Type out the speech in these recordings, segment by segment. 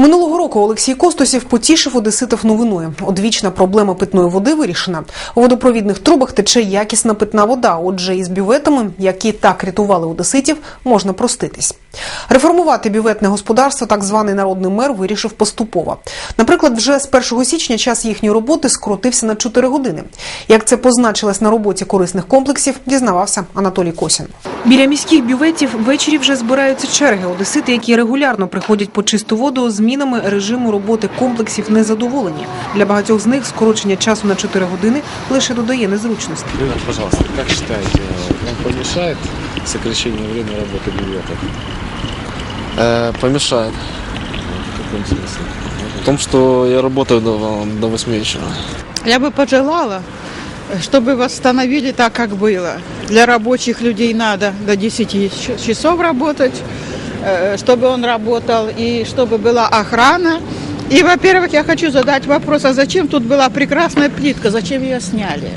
Минулого року Олексій Костусів потішив одеситів новиною. Одвічна проблема питної води вирішена. У водопровідних трубах тече якісна питна вода. Отже, із бюветами, які так рятували одеситів, можна проститись. Реформувати бюветне господарство так званий народний мер вирішив поступово. Наприклад, вже з 1 січня час їхньої роботи скоротився на 4 години. Як це позначилось на роботі корисних комплексів, дізнавався Анатолій Косін. Біля міських бюветів ввечері вже збираються черги. Одесити, які регулярно приходять по чисту воду, змінами режиму роботи комплексів незадоволені. Для багатьох з них скорочення часу на 4 години лише додає незручності. Лена, пожалуйста, как считаете, вам помешает сокращение времени работы бюветов? Э, помешает. В каком смысле? В том, что я работаю до, до 8 вечера. Я бы пожелала, чтобы восстановили так, как было. Для рабочих людей надо до 10 ч- часов работать, э, Чтобы он работал, и чтобы была охрана. И, во-первых, я хочу задать вопрос, а зачем тут была прекрасная плитка, зачем ее сняли?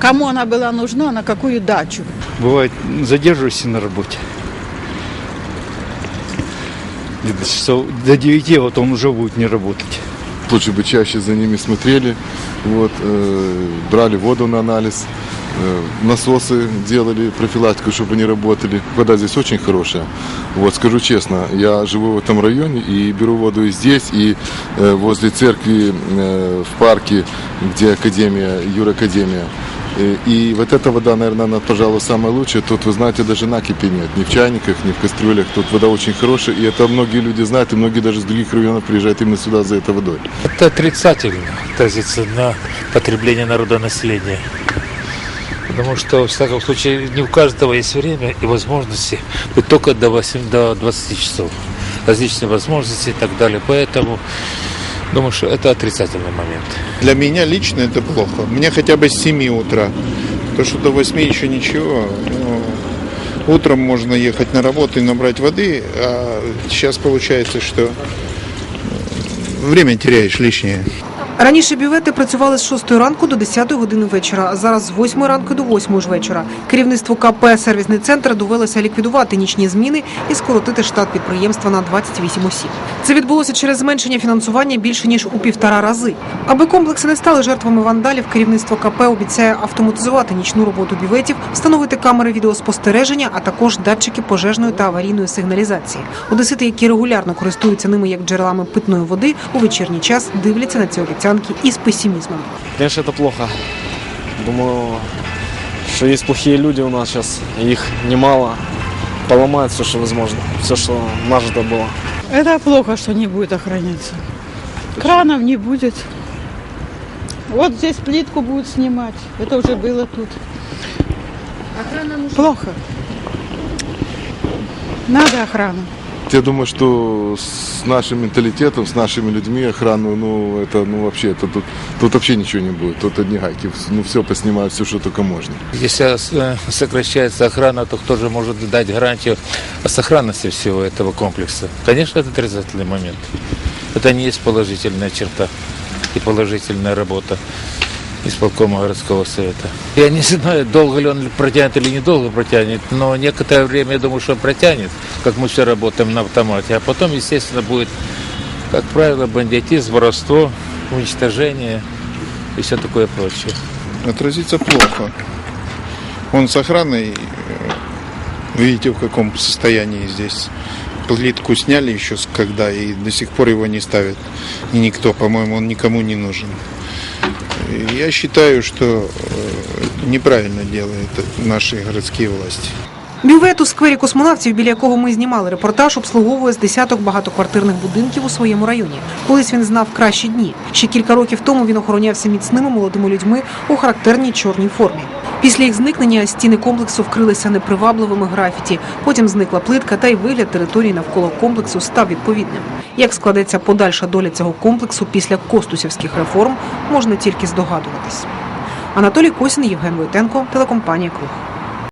Кому она была нужна, на какую дачу? Бывает, задерживаешься на работе. Где-то часов до 9, вот он уже будет не работать. лучше бы чаще за ними смотрели, вот, э, брали воду на анализ, э, насосы делали, профилактику, чтобы они работали. Вода здесь очень хорошая. Вот, скажу честно, я живу в этом районе и беру воду и здесь, и э, возле церкви э, в парке, где академия, юракадемия. Э, И вот эта вода, наверное, она, пожалуй, самая лучшая. Тут, вы знаете, даже накипи нет. Ни в чайниках, ни в кастрюлях. Тут вода очень хорошая. И это многие люди знают. И многие даже с других районов приезжают именно сюда за этой водой. Это отрицательно отразится на потребление народонаселения. Потому что, в всяком случае, не у каждого есть время и возможности быть только до, 8, до 20 часов. Различные возможности и так далее. Поэтому думаю, что это отрицательный момент. Для меня лично это плохо. Мне хотя бы с 7 утра. То, что до 8 еще ничего. Ну, утром можно ехать на работу и набрать воды, а сейчас получается, что э, время теряешь лишнее. Раніше бювети працювали з 6 ранку до 10 години вечора, а зараз з 8 ранку до 8 ж вечора. Керівництво КП «Сервісний центр» довелося ліквідувати нічні зміни і скоротити штат підприємства на 28 осіб. Це відбулося через зменшення фінансування більше ніж у півтора рази. Аби комплекси не стали жертвами вандалів, керівництво КП обіцяє автоматизувати нічну роботу бюветів, встановити камери відеоспостереження, а також датчики пожежної та аварійної сигналізації. Одесити, які регулярно користуються ними як джерелами питної води, у вечірній час дивляться на ці обіцянки із песимізмом. Конечно, это плохо. Думаю, что есть плохие люди у нас сейчас, их немало. Поломают все, что возможно, все, что нажито было. Это плохо, что не будет охраняться. Кранов не будет. Вот здесь плитку будут снимать. Это уже было тут. Плохо. Надо охрану. Я думаю, что с нашим менталитетом, с нашими людьми охрану, ну, это, ну, вообще, это тут, тут вообще ничего не будет. Тут одни гайки. Ну, все поснимают, все, что только можно. Если э, сокращается охрана, то кто же может дать гарантию сохранности всего этого комплекса? Конечно, это отрицательный момент. Это не есть положительная черта и положительная работа исполкома городского совета. Я не знаю, долго ли он протянет или недолго протянет, но некоторое время, я думаю, что протянет, как мы все работаем на автомате. А потом, естественно, будет, как правило, бандитизм, воровство, уничтожение и все такое прочее. Отразится плохо. Он с охраной, видите, в каком состоянии здесь. Плитку сняли еще когда, и до сих пор его не ставят. И никто, по-моему, он никому не нужен. Я считаю, что э, неправильно делают наши городские власти. Бювет у сквері космонавтів, біля якого ми знімали репортаж, обслуговує з десяток багатоквартирних будинків у своєму районі. Колись він знав кращі дні. Ще кілька років тому він охоронявся міцними молодими людьми у характерній чорній формі. Після їх зникнення стіни комплексу вкрилися непривабливими графіті. Потім зникла плитка, та й вигляд території навколо комплексу став відповідним. Як складеться подальша доля цього комплексу після костусівських реформ, можна тільки здогадуватись. Анатолій Косін, Євген Войтенко, телекомпанія Круг.